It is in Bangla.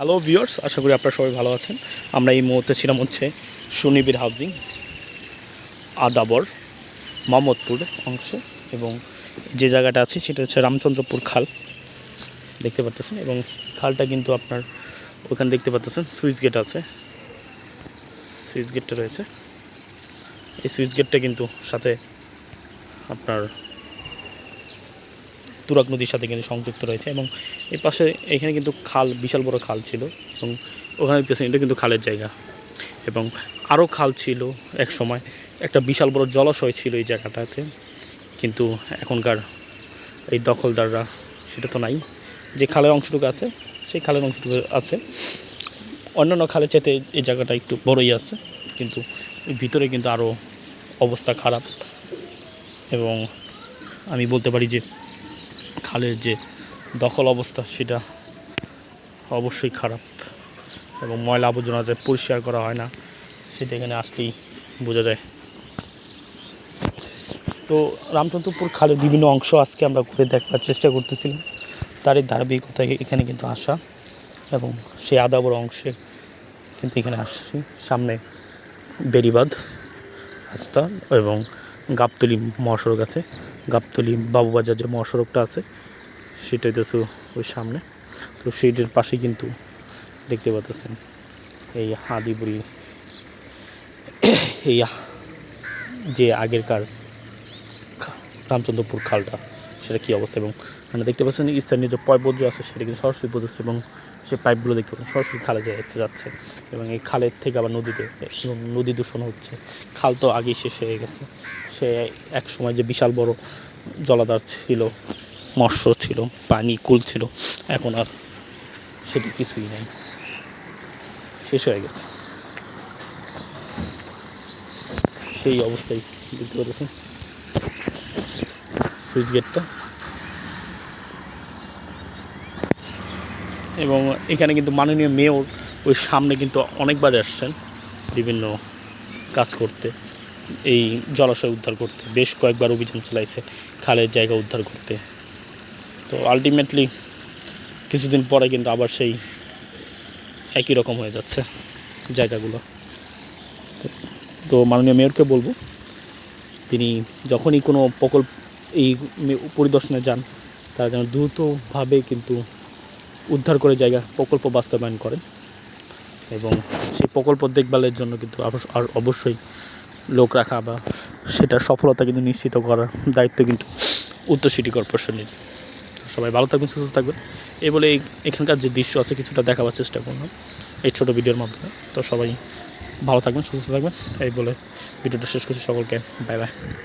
হ্যালো ভিওর্স আশা করি আপনারা সবাই ভালো আছেন। আমরা এই মুহূর্তে ছিলাম হচ্ছে সুনিবির হাউজিং আদাবর মোহাম্মদপুর অংশে এবং যে জায়গাটা আছে সেটা হচ্ছে রামচন্দ্রপুর খাল। দেখতে পাচ্ছেন এবং খালটা কিন্তু আপনার ওখানে দেখতে পাচ্ছেন সুইচ গেট আছে। সুইচ গেটটা রয়েছে। এই সুইচ গেটটা কিন্তু সাথে আপনার তুরাগ নদীর সাথে কিন্তু সংযুক্ত রয়েছে এবং এই পাশে এখানে কিন্তু খাল, বিশাল বড় খাল ছিল এবং ওখানে দেখতেছেন, এটা কিন্তু খালের জায়গা এবং আরও খাল ছিল এক সময়। একটা বিশাল বড় জলাশয় ছিল এই জায়গাটাতে, কিন্তু এখনকার এই দখলদাররা সেটা তো নাই। যে খালের অংশটুকু আছে, সেই খালের অংশটুকু আছে। অন্যান্য খালের চাইতে এই জায়গাটা একটু বড়ই আছে, কিন্তু ভিতরে কিন্তু আরও অবস্থা খারাপ এবং আমি বলতে পারি যে খালের যে দখল অবস্থা, সেটা অবশ্যই খারাপ এবং ময়লা আবর্জনা যে পরিষ্কার করা হয় না, সেটা এখানে আসলেই বোঝা যায়। তো রামচন্দ্রপুর খালের বিভিন্ন অংশ আজকে আমরা ঘুরে দেখবার চেষ্টা করতেছিলাম। তারই ধারাবাহিকতায় এখানে কিন্তু আসা এবং সেই আদাবর অংশে কিন্তু এখানে আসছি। সামনে বেরিবাঁধ রাস্তা এবং গাবতলি মহাসড়ক আছে। গাবতলি বাবুবাজার যে মহাসড়কটা আছে সেটা হইতেছে ওই সামনে। তো সেইটার পাশে কিন্তু দেখতে পাচ্ছেন এই হাদিবুড়ি এই যে আগেরকার রামচন্দ্রপুর খালটা, সেটা কী অবস্থা? এবং মানে দেখতে পাচ্ছেন স্থানীয় যে পয়বর্জ্য আছে, সেটা কিন্তু সরাসরি পড়তেছে এবং সেই পাইপগুলো দেখতে পাচ্ছেন, সরাসরি খালে যাচ্ছে যাচ্ছে। এবং এই খালের থেকে আবার নদীতে এবং নদী দূষণ হচ্ছে। খাল তো আগেই শেষ হয়ে গেছে। সে এক সময় যে বিশাল বড় জলাধার ছিল মৎস্য ছিল, পানি, কুল ছিল। এখন আর সেটি কিছুই নেই। শেষ হয়ে গেছে। সেই অবস্থায় দেখতে পাচ্ছেন সুইচ গেটটা। এবং এখানে কিন্তু মাননীয় মেয়র ওই সামনে কিন্তু অনেকবার আসছেন বিভিন্ন কাজ করতে। এই জলাশয় উদ্ধার করতে। বেশ কয়েকবার অভিযান চালাইছে, খালের জায়গা উদ্ধার করতে। তো আলটিমেটলি কিছুদিন পরে কিন্তু আবার সেই একই রকম হয়ে যাচ্ছে জায়গাগুলো। তো- মাননীয় মেয়রকে বলব, তিনি যখনই কোনো প্রকল্প, এই পরিদর্শনে যান, তারা যেন দ্রুতভাবে কিন্তু উদ্ধার করে জায়গা, প্রকল্প বাস্তবায়ন করেন এবং সেই প্রকল্প দেখভালের জন্য কিন্তু আর অবশ্যই লোক রাখা বা সেটার সফলতা কিন্তু নিশ্চিত করার দায়িত্ব কিন্তু উত্তর সিটি কর্পোরেশনের। সবাই ভালো থাকবেন, সুস্থ থাকবেন। এই বলে এখানকার যে দৃশ্য আছে, কিছুটা দেখাবার চেষ্টা করলাম এই ছোটো ভিডিওর মাধ্যমে। তো সবাই ভালো থাকবেন, সুস্থ থাকবেন। এই বলে ভিডিওটা শেষ করছি। সকলকে বাই বাই